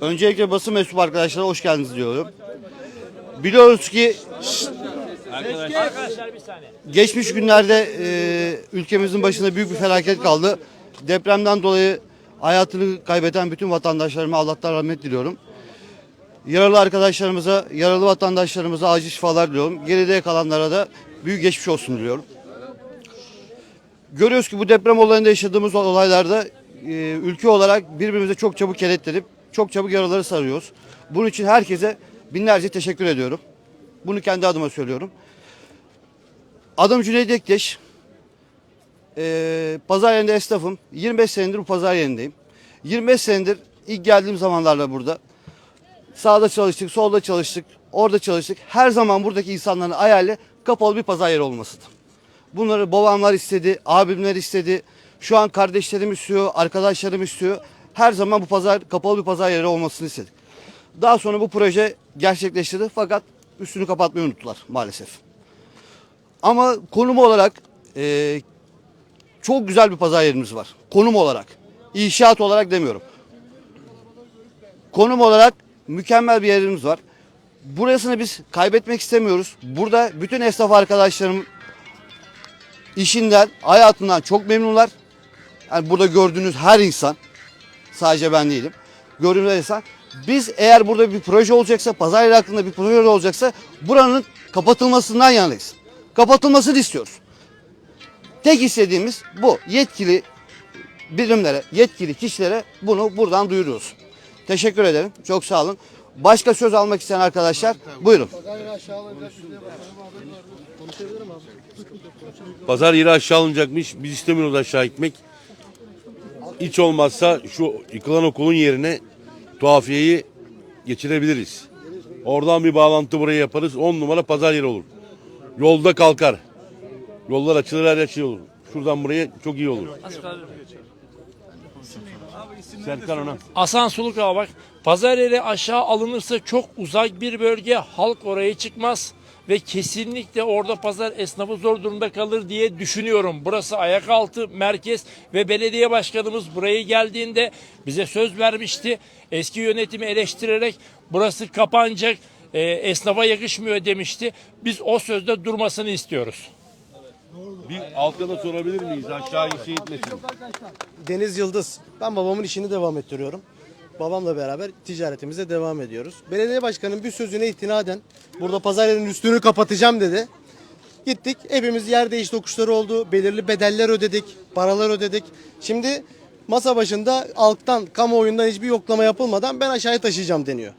Öncelikle basın mensubu arkadaşlara hoş geldiniz diyorum. Biliyoruz ki geçmiş günlerde e, ülkemizin başında büyük bir felaket kaldı. Depremden dolayı hayatını kaybeden bütün vatandaşlarıma Allah'tan rahmet diliyorum. Yaralı arkadaşlarımıza, yaralı vatandaşlarımıza acil şifalar diliyorum. Geride kalanlara da büyük geçmiş olsun diliyorum. Görüyoruz ki bu deprem olayında yaşadığımız olaylarda e, ülke olarak birbirimize çok çabuk kenetlenip çok çabuk yaraları sarıyoruz. Bunun için herkese binlerce teşekkür ediyorum. Bunu kendi adıma söylüyorum. Adım Cüneyt Ekteş. E, pazar yerinde esnafım. 25 senedir bu pazar yerindeyim. 25 senedir ilk geldiğim zamanlarda burada Sağda çalıştık, solda çalıştık, orada çalıştık. Her zaman buradaki insanların hayali kapalı bir pazar yeri olmasıdır. Bunları babamlar istedi, abimler istedi. Şu an kardeşlerim istiyor, arkadaşlarım istiyor. Her zaman bu pazar kapalı bir pazar yeri olmasını istedik. Daha sonra bu proje gerçekleştirdi fakat üstünü kapatmayı unuttular maalesef. Ama konum olarak eee, çok güzel bir pazar yerimiz var. Konum olarak. İnşaat olarak demiyorum. Konum olarak mükemmel bir yerimiz var. Burasını biz kaybetmek istemiyoruz. Burada bütün esnaf arkadaşlarım işinden, hayatından çok memnunlar. Yani burada gördüğünüz her insan, sadece ben değilim. Gördüğünüz insan. Biz eğer burada bir proje olacaksa, pazar yeri hakkında bir proje olacaksa buranın kapatılmasından yanayız. Kapatılmasını istiyoruz. Tek istediğimiz bu. Yetkili birimlere, yetkili kişilere bunu buradan duyuruyoruz. Teşekkür ederim. Çok sağ olun. Başka söz almak isteyen arkadaşlar buyurun. Pazar yeri aşağı alınacakmış. Biz istemiyoruz aşağı gitmek. Hiç olmazsa şu yıkılan okulun yerine tuhafiyeyi geçirebiliriz. Oradan bir bağlantı buraya yaparız. 10 numara pazar yeri olur. Yolda kalkar. Yollar açılır her şey olur. Şuradan buraya çok iyi olur. Serkan ona. Hasan Suluk Ağa bak pazar yeri aşağı alınırsa çok uzak bir bölge halk oraya çıkmaz ve kesinlikle orada pazar esnafı zor durumda kalır diye düşünüyorum. Burası ayak altı merkez ve belediye başkanımız buraya geldiğinde bize söz vermişti. Eski yönetimi eleştirerek burası kapanacak e, esnafa yakışmıyor demişti. Biz o sözde durmasını istiyoruz. Bir Alkan'a sorabilir miyiz? Aşağı şey gitmesin. Deniz Yıldız. Ben babamın işini devam ettiriyorum. Babamla beraber ticaretimize devam ediyoruz. Belediye başkanının bir sözüne itinaden burada pazar yerinin üstünü kapatacağım dedi. Gittik hepimiz yer değiş tokuşları oldu. Belirli bedeller ödedik, paralar ödedik. Şimdi masa başında alttan, kamuoyundan hiçbir yoklama yapılmadan ben aşağıya taşıyacağım deniyor.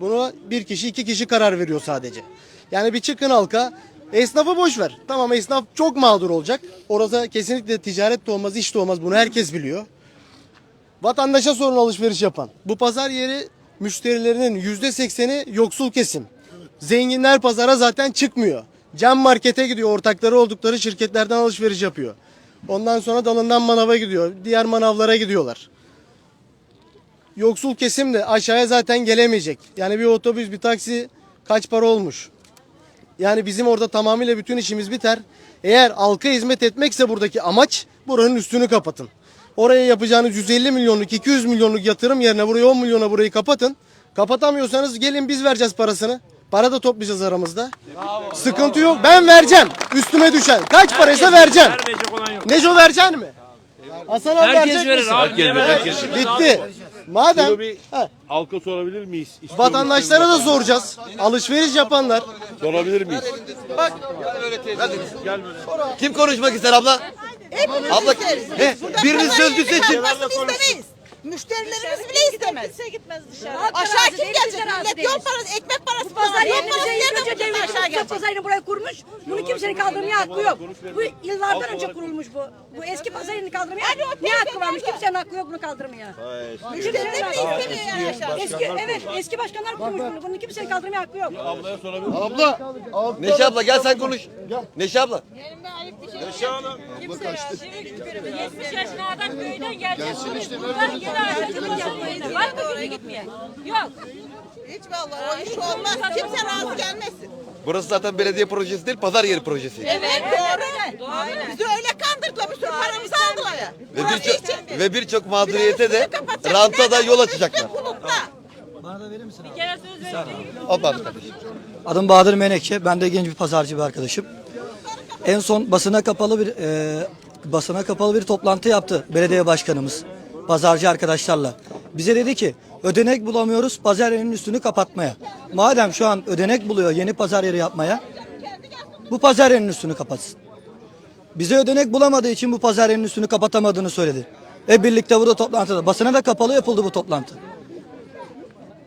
Bunu bir kişi, iki kişi karar veriyor sadece. Yani bir çıkın halka, esnafı boş ver. Tamam esnaf çok mağdur olacak. Orada kesinlikle ticaret de olmaz, iş de olmaz. Bunu herkes biliyor. Vatandaşa sorun alışveriş yapan. Bu pazar yeri müşterilerinin yüzde sekseni yoksul kesim. Zenginler pazara zaten çıkmıyor. Cam markete gidiyor. Ortakları oldukları şirketlerden alışveriş yapıyor. Ondan sonra dalından manava gidiyor. Diğer manavlara gidiyorlar. Yoksul kesim de aşağıya zaten gelemeyecek. Yani bir otobüs, bir taksi kaç para olmuş? Yani bizim orada tamamıyla bütün işimiz biter. Eğer halka hizmet etmekse buradaki amaç buranın üstünü kapatın. Oraya yapacağınız 150 milyonluk 200 milyonluk yatırım yerine buraya 10 milyona burayı kapatın. Kapatamıyorsanız gelin biz vereceğiz parasını. Para da toplayacağız aramızda. Sıkıntı yok. Ben vereceğim. Üstüme düşen. Kaç paraysa vereceğim. Vermeyecek olan yok. Neco vereceksin mi? Hasan abi Herkes verecek verir misin? abi. Herkes verir, herkes Bitti. Madem bir Ha, halka sorabilir miyiz? İstiyor vatandaşlara da musunuz? soracağız. Alışveriş yapanlar. Sorabilir miyiz? Kim konuşmak ister abla? Abla he, birinin sözlü seçin. istemeyiz. Müşterilerimiz bile istemez. Kimse gitmez dışarı. Aşağı kim gelecek? Millet yol parası, ekmek parası, Pazar yol parası bize nereden bulacak aşağı devlet gelecek? pazarını buraya kurmuş. Bunu kimsenin kaldırmaya hakkı yok. Bu yıllardan önce kurulmuş bu. Bu eski pazar yerini kaldırmaya ne hakkı varmış? Kimsenin hakkı yok bunu kaldırmaya. Müşteriler bile istemiyor yani aşağı. Eski evet eski başkanlar kurmuş bunu. Bunu kimsenin kaldırmaya hakkı yok. Abla. Neşe abla gel sen konuş. Neşe abla. 70 yaşında adam köyden gelecek. Geri ayrılacak. Var mı köye gitmeye? Yok. Hiç vallahi o iş olmaz. Kimse razı gelmesin. Burası zaten belediye projesi değil pazar yeri projesi. Evet doğru. Bizi öyle kandırdılar. Bir sürü paramızı aldılar ya. Ve Burası birçok için. ve birçok mağduriyete de Üstünü kapatacak. ranta da Nereden yol açacaklar. Ekmek bulutta. Bir kere söz verdim. Hop abi kardeşim. Adım Bahadır Menekşe. Ben de genç bir pazarcı bir arkadaşım. En son basına kapalı bir e, basına kapalı bir toplantı yaptı belediye başkanımız pazarcı arkadaşlarla. Bize dedi ki ödenek bulamıyoruz pazar yerinin üstünü kapatmaya. Madem şu an ödenek buluyor yeni pazar yeri yapmaya bu pazar yerinin üstünü kapatsın. Bize ödenek bulamadığı için bu pazar yerinin üstünü kapatamadığını söyledi. E birlikte burada toplantıda basına da kapalı yapıldı bu toplantı.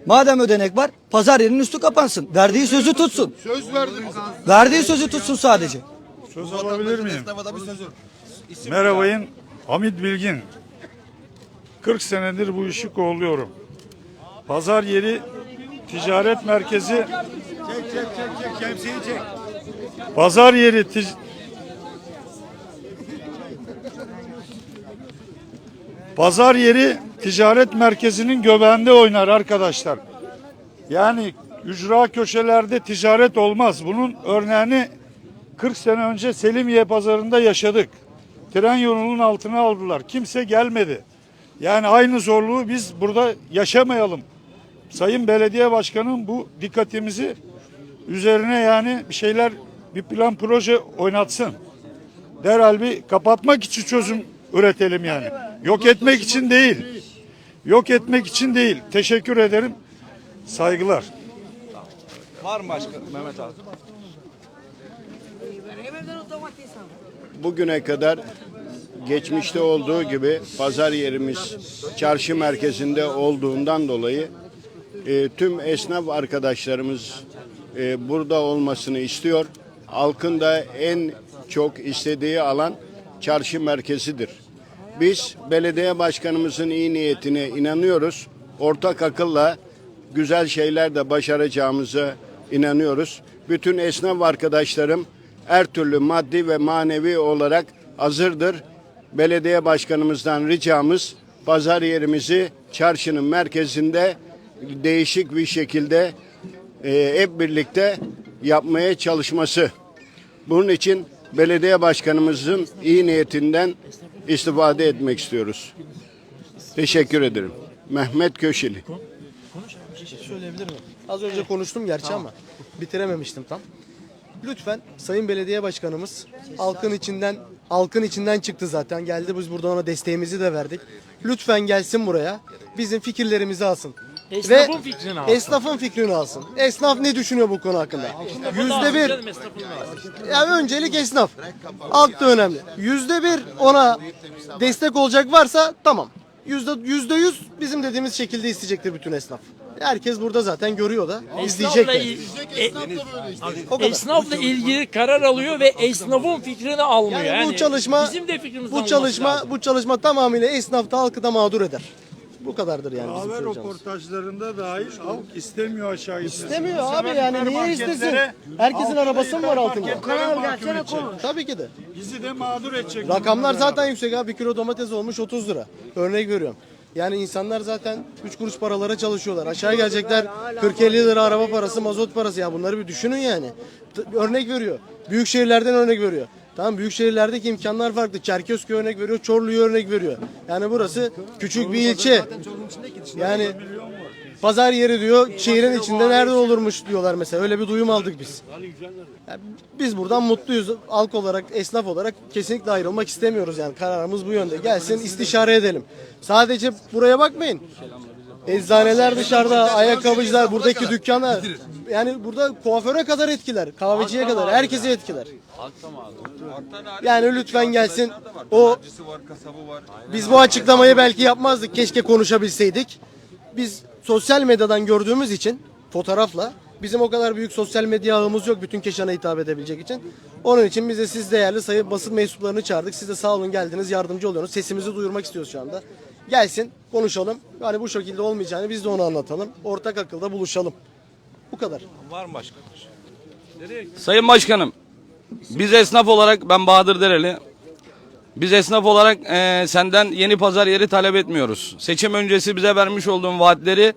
Madem ödenek var, pazar yerinin üstü kapansın. Verdiği sözü tutsun. Söz verdim. Verdiği sözü tutsun sadece. Söz alabilir miyim? Merhabayın. Hamit Bilgin. 40 senedir bu işi kovalıyorum. Pazar yeri ticaret merkezi Çek çek çek çek şemsiyeyi çek. Pazar yeri tic- Pazar yeri ticaret merkezinin göbeğinde oynar arkadaşlar. Yani ücra köşelerde ticaret olmaz. Bunun örneğini 40 sene önce Selimiye pazarında yaşadık. Tren yolunun altına aldılar. Kimse gelmedi. Yani aynı zorluğu biz burada yaşamayalım. Sayın Belediye Başkanım bu dikkatimizi üzerine yani bir şeyler bir plan proje oynatsın. Derhal bir kapatmak için çözüm üretelim yani. Yok etmek için değil. Yok etmek için değil. Teşekkür ederim. Saygılar. Bugüne kadar geçmişte olduğu gibi pazar yerimiz çarşı merkezinde olduğundan dolayı e, tüm esnaf arkadaşlarımız e, burada olmasını istiyor. Halkın da en çok istediği alan çarşı merkezidir. Biz belediye başkanımızın iyi niyetine inanıyoruz. Ortak akılla güzel şeyler de başaracağımıza inanıyoruz. Bütün esnaf arkadaşlarım her türlü maddi ve manevi olarak hazırdır. Belediye başkanımızdan ricamız pazar yerimizi çarşının merkezinde değişik bir şekilde e, hep birlikte yapmaya çalışması. Bunun için belediye başkanımızın iyi niyetinden istifade etmek istiyoruz. Teşekkür ederim. Mehmet Köşeli. Söyleyebilir miyim? Az önce konuştum gerçi ama bitirememiştim tam. Lütfen Sayın Belediye Başkanımız halkın içinden halkın içinden çıktı zaten. Geldi biz buradan ona desteğimizi de verdik. Lütfen gelsin buraya. Bizim fikirlerimizi alsın. Esnafın fikrini alsın. Esnafın fikrini alsın. Esnaf ne düşünüyor bu konu hakkında? Yüzde bir. Ya öncelik esnaf. Halk da önemli. Yüzde bir ona destek olacak varsa tamam. Yüzde yüz bizim dediğimiz şekilde isteyecektir bütün esnaf. Herkes burada zaten görüyor da izleyecek. Esnafla, de. e- O kadar. esnafla ilgili karar alıyor ve esnafın fikrini almıyor. Yani, bu çalışma bizim de fikrimiz bu çalışma lazım. bu çalışma tamamıyla esnafta halkı da mağdur eder. Bu kadardır yani bizim Haber söyleyeceğimiz. röportajlarında dahil halk istemiyor aşağı gitmesini. İstemiyor Bu abi sefer yani niye istesin? Herkesin halkı arabası mı var altında? hipermarketlere mahkum edecek. Tabii ki de. Bizi de mağdur edecek. Rakamlar zaten yüksek abi. Bir kilo domates olmuş 30 lira. Örnek veriyorum. Yani insanlar zaten 3 kuruş paralara çalışıyorlar. Aşağı gelecekler 40-50 lira araba parası, mazot parası. Ya bunları bir düşünün yani. Örnek veriyor. Büyük şehirlerden örnek veriyor. Tamam büyük şehirlerdeki imkanlar farklı. Çerkezköy örnek veriyor, Çorlu'yu örnek veriyor. Yani burası küçük bir ilçe. Yani pazar yeri diyor, şehrin içinde nerede olurmuş diyorlar mesela. Öyle bir duyum aldık biz. Yani biz buradan mutluyuz. Halk olarak, esnaf olarak kesinlikle ayrılmak istemiyoruz yani. Kararımız bu yönde. Gelsin istişare edelim. Sadece buraya bakmayın. Eczaneler dışarıda, ayakkabıcılar, buradaki dükkanlar. Yani burada kuaföre kadar etkiler, kahveciye kadar, herkesi etkiler. Yani lütfen gelsin. O biz bu açıklamayı belki yapmazdık. Keşke konuşabilseydik. Biz sosyal medyadan gördüğümüz için fotoğrafla bizim o kadar büyük sosyal medya ağımız yok bütün Keşan'a hitap edebilecek için. Onun için biz de siz değerli sayın basın mensuplarını çağırdık. Siz de sağ olun geldiniz yardımcı oluyorsunuz. Sesimizi duyurmak istiyoruz şu anda. Gelsin konuşalım. Yani bu şekilde olmayacağını biz de onu anlatalım. Ortak akılda buluşalım. Bu kadar. Sayın Başkanım, biz esnaf olarak ben Bahadır Dereli. Biz esnaf olarak eee, senden yeni pazar yeri talep etmiyoruz. Seçim öncesi bize vermiş olduğun vaatleri,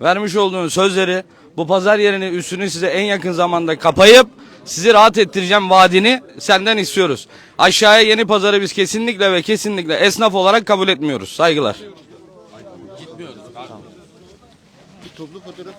vermiş olduğun sözleri, bu pazar yerini üstünü size en yakın zamanda kapayıp sizi rahat ettireceğim vaadini senden istiyoruz. Aşağıya yeni pazarı biz kesinlikle ve kesinlikle esnaf olarak kabul etmiyoruz. Saygılar. toplu fotoğraf.